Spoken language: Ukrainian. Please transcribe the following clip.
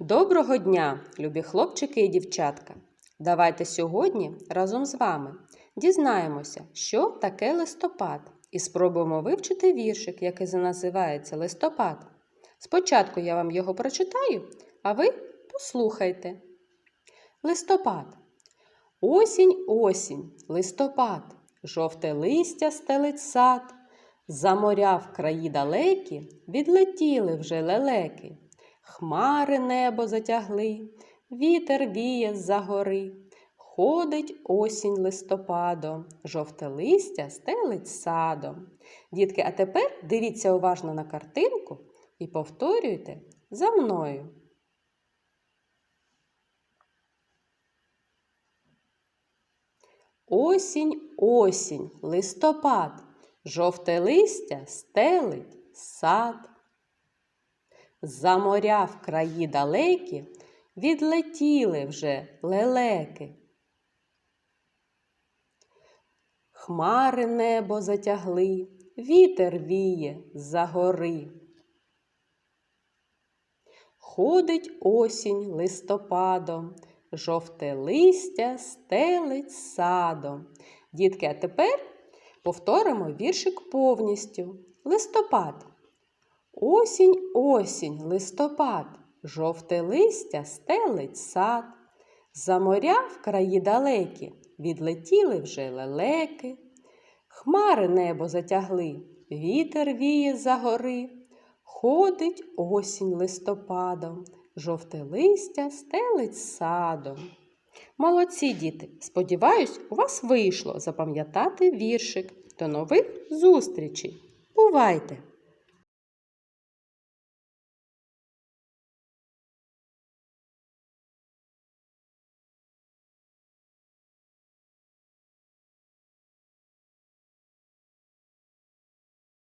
Доброго дня, любі хлопчики і дівчатка! Давайте сьогодні разом з вами дізнаємося, що таке листопад, і спробуємо вивчити віршик, який називається листопад. Спочатку я вам його прочитаю, а ви послухайте. Листопад. Осінь, осінь, листопад, жовте листя стелить сад. За моря в краї далекі відлетіли вже лелеки. Хмари небо затягли, вітер віє з-за гори. Ходить осінь листопадом, жовте листя стелить садом. Дітки, а тепер дивіться уважно на картинку і повторюйте за мною. Осінь, осінь, листопад, жовте листя стелить сад. За моря в краї далекі відлетіли вже лелеки. Хмари небо затягли, вітер віє за гори. Ходить осінь листопадом, жовте листя стелить садом. Дітки, а тепер повторимо віршик повністю. Листопад. Осінь, осінь, листопад, жовте листя стелить сад. За моря в краї далекі відлетіли вже лелеки. Хмари небо затягли, вітер віє за гори. Ходить осінь листопадом, жовте листя стелить садом. Молодці діти! Сподіваюсь, у вас вийшло запам'ятати віршик. До нових зустрічей! Бувайте!